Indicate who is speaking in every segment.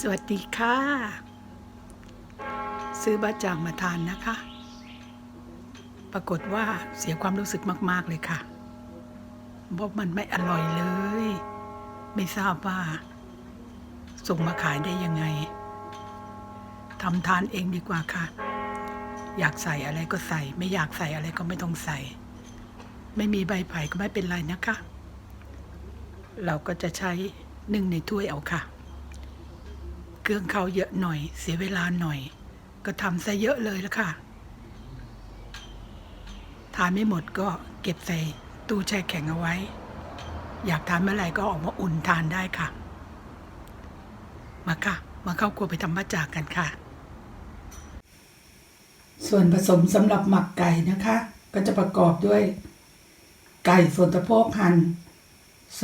Speaker 1: สวัสดีค่ะ ซื้อบะจ่างมาทานนะคะ ปรากฏว่าเสียความรู้สึกมาก ๆ เลยค่ะเพราะมันไม่อร่อยเลย ไม่ทราบว่า ส่งมาขายได้ยังไงทำทานเองดีกว่าค่ะ อยากใส่อะไรก็ใส่ ไม่อยากใส่อะไรก็ไม่ต้องใส่ ไม่มีใบไผ่ก็ไม่เป็นไรนะคะ เราก็จะใช้นึ่งในถ้วยเอาค่ะ เครื่องเขาเยอะหน่อย เสียเวลาหน่อย ก็ทำซะเยอะเลยแล้วค่ะ ทานไม่หมดก็เก็บใส่ตู้แช่แข็งเอาไว้ อยากทานเมื่อไหร่ก็ออกมาอุ่นทานได้ค่ะ มาค่ะ มาเข้าครัวไปทำบะจากกันค่ะ ส่วนผสมสำหรับหมักไก่นะคะ ก็จะประกอบด้วย ไก่ส่วนสะโพกหั่น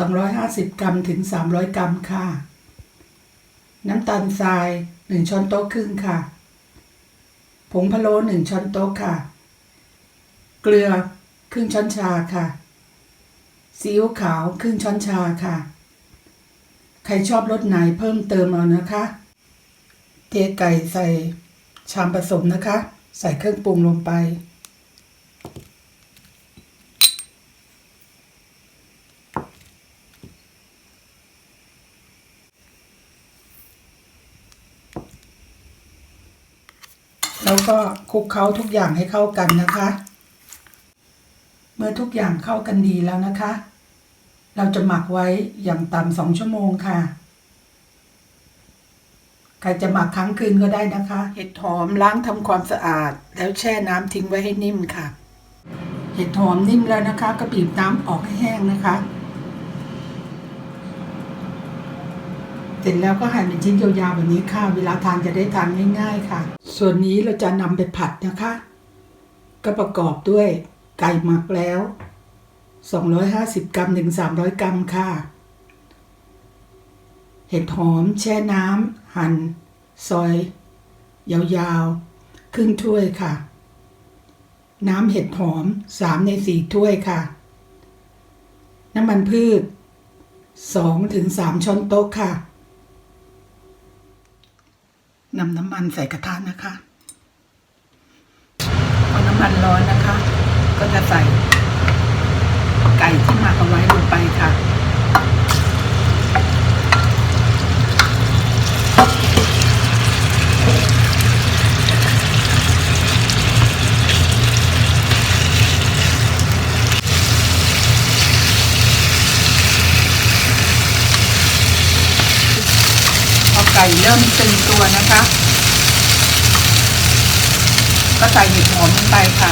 Speaker 1: 250 กรัมถึง 300 กรัมค่ะ น้ำตาลทราย 1 ช้อนโต๊ะครึ่งค่ะ ผงพะโล้1ช้อนโต๊ะค่ะ เกลือครึ่งช้อนชาค่ะ ซีอิ๊วขาวครึ่งช้อนชาค่ะ ใครชอบรสไหนเพิ่มเติมเอานะคะ เทไก่ใส่ชามผสมนะคะ ใส่เครื่องปรุงลงไป แล้วก็คลุกเคล้าทุกอย่างให้เข้ากันนะคะ เมื่อทุกอย่างเข้ากันดีแล้วนะคะ เราจะหมักไว้อย่างต่ำสองชั่วโมงค่ะใครจะหมักครั้งคืนก็ได้นะคะ เห็ดหอมล้างทำความสะอาด แล้วแช่น้ำทิ้งไว้ให้นิ่มค่ะ เห็ดหอมนิ่มแล้วนะคะ ก็บีบน้ำออกให้แห้งนะคะ เสร็จแล้วก็หั่นเป็นชิ้นยาวๆแบบนี้ค่ะ เวลาทานจะได้ทานง่าย ๆ ค่ะ ส่วนนี้เราจะนำไปผัดนะคะ ก็ประกอบด้วยไก่หมักแล้ว 250 กรัมถึง300 กรัมค่ะ เห็ดหอมแช่น้ำหั่น ซอย ยาวๆ ครึ่งถ้วยค่ะ น้ำเห็ดหอม 3 ใน 4 ถ้วยค่ะ น้ำมันพืช2ถึง3ช้อนโต๊ะค่ะ นำน้ำมันใส่กระทะนะคะพอน้ำมันร้อนนะคะ ก็จะใส่ไก่ที่หมักเอาไว้ลงไปค่ะ เริ่มตึงตัวนะคะ ก็ใส่เห็ดหอมลงไปค่ะ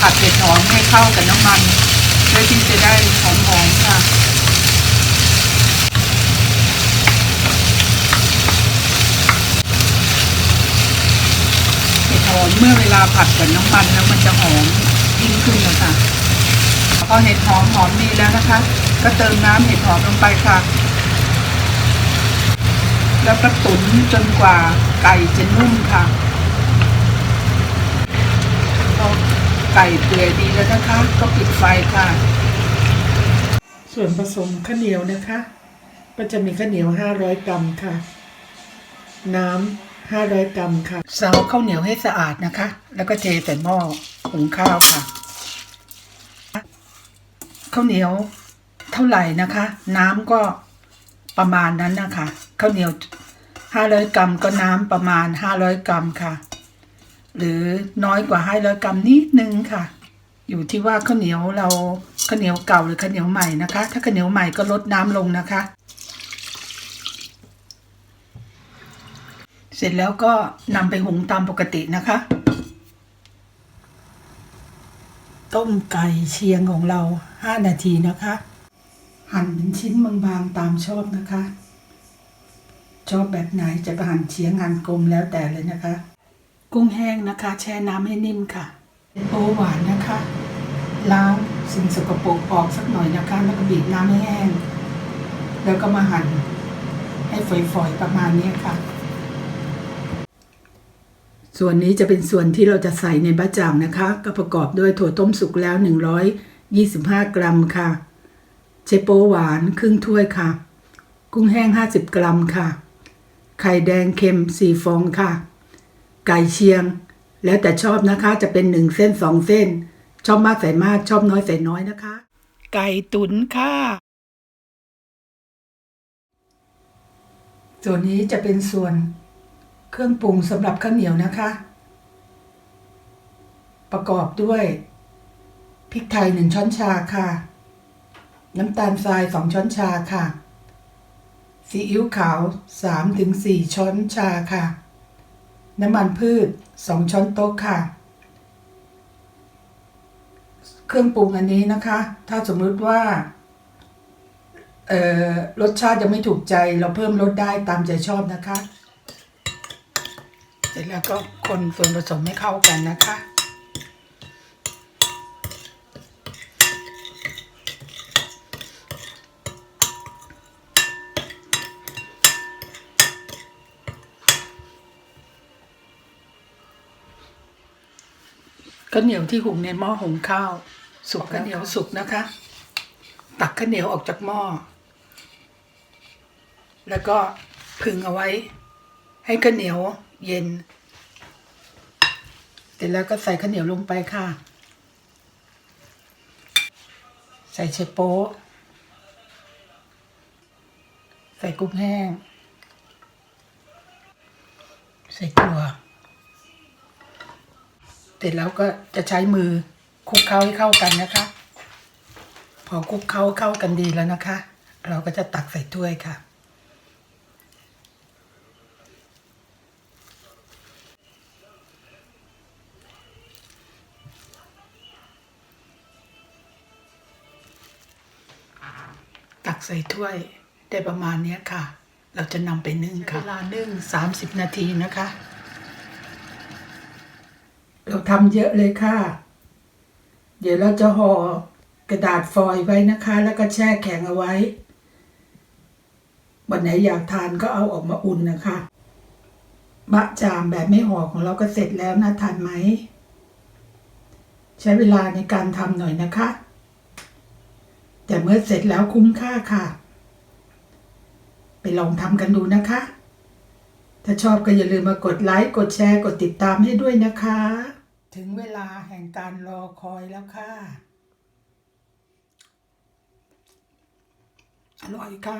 Speaker 1: ผัดเห็ดหอมให้เข้ากับน้ำมันเพื่อที่จะได้หอมๆค่ะเห็ดหอมเมื่อเวลาผัดกับน้ำมันแล้วมันจะหอมยิ่งขึ้นเลยค่ะ อเห็ดหอมหอมดีแล้วนะคะ ก็เติมน้ำเห็ดหอมลงไปค่ะ แล้วก็ตุ๋นจนกว่าไก่จะนุ่มค่ะพอไก่เปื่อยดีแล้วนะคะ ก็ปิดไฟค่ะ ส่วนผสมข้าวเหนียวนะคะ ก็จะมีข้าวเหนียว 500 กรัมค่ะ น้ำ500 กรัมค่ะซาวข้าวเหนียวให้สะอาดนะคะ แล้วก็เทใส่หม้อหุงข้าวค่ะ ข้าวเหนียวเท่าไหร่นะคะ น้ำก็ประมาณนั้นนะคะข้าวเหนียวห้าร้อยกรัมก็น้ำประมาณห้าร้อยกรัมค่ะ หรือน้อยกว่าห้าร้อยกรัมนิดนึงค่ะ อยู่ที่ว่าข้าวเหนียวเราข้าวเหนียวเก่าหรือข้าวเหนียวใหม่นะคะ ถ้าข้าวเหนียวใหม่ก็ลดน้ำลงนะคะ เสร็จแล้วก็นำไปหุงตามปกตินะคะ ต้มไก่เชียงของเรา 5 นาทีนะคะ หั่นเป็นชิ้นบางๆตามชอบนะคะ ชอบแบบไหนจะไปหั่นเชียงหั่นกลมแล้วแต่เลยนะคะ กุ้งแห้งนะคะ แช่น้ำให้นิ่มค่ะโอหวานนะคะล้างสิ่งสกปรกออกสักหน่อยนะคะ แล้วก็บีบน้ำให้แห้ง แล้วก็มาหั่นให้ฝอยๆประมาณนี้ค่ะ ส่วนนี้จะเป็นส่วนที่เราจะใส่ในบะจ่างนะคะ ก็ประกอบด้วยถั่วต้มสุกแล้ว 125 กรัมค่ะ เชโปหวานครึ่งถ้วยค่ะ กุ้งแห้ง 50 กรัมค่ะ ไข่แดงเค็ม 4 ฟองค่ะ ไก่เชียง แล้วแต่ชอบนะคะจะเป็น 1 เส้น 2 เส้น ชอบมากใส่มากชอบน้อยใส่น้อยนะคะ ไก่ตุ๋นค่ะ ส่วนนี้จะเป็นส่วน เครื่องปรุงสำหรับข้าวเหนียวนะคะ ประกอบด้วยพริกไทย1ช้อนชาค่ะ น้ำตาลทราย2ช้อนชาค่ะซีอิ๊วขาว3-4ช้อนชาค่ะ น้ำมันพืช2ช้อนโต๊ะค่ะ เครื่องปรุงอันนี้นะคะ ถ้าสมมติว่า รสชาติยังไม่ถูกใจเราเพิ่มรสได้ตามใจชอบนะคะ เสร็จแล้วก็คนส่วนผสมให้เข้ากันนะคะข้าวเหนียวที่หุงในหม้อหุงข้าว สุกข้าวเหนียวสุกนะคะ ตักข้าวเหนียวออกจากหม้อ แล้วก็พึงเอาไว้ ให้ข้าวเหนียว เย็น เสร็จแล้วก็ใส่ข้าวเหนียวลงไปค่ะ ใส่เชโป๊ะใส่กุ้งแห้ง ใส่ถั่วเสร็จแล้วก็จะใช้มือคลุกเคล้าให้เข้ากันนะคะ พอคลุกเคล้าเข้ากันดีแล้วนะคะ เราก็จะตักใส่ถ้วยค่ะ ใส่ถ้วยได้ประมาณเนี้ยค่ะ เราจะนำไปนึ่งค่ะ เวลานึ่ง 30 นาทีนะคะ เราทำเยอะเลยค่ะ เดี๋ยวเราจะห่อกระดาษฟอยล์ไว้นะคะ แล้วก็แช่แข็งเอาไว้ วันไหนอยากทานก็เอาออกมาอุ่นนะคะบะจามแบบไม่ห่อของเราก็เสร็จแล้วนะทานไหม ใช้เวลาในการทำหน่อยนะคะ แต่เมื่อเสร็จแล้วคุ้มค่าค่ะ ไปลองทำกันดูนะคะ ถ้าชอบก็อย่าลืมมากดไลค์ กดแชร์ กดติดตามให้ด้วยนะคะ ถึงเวลาแห่งการรอคอยแล้วค่ะ อร่อยค่ะ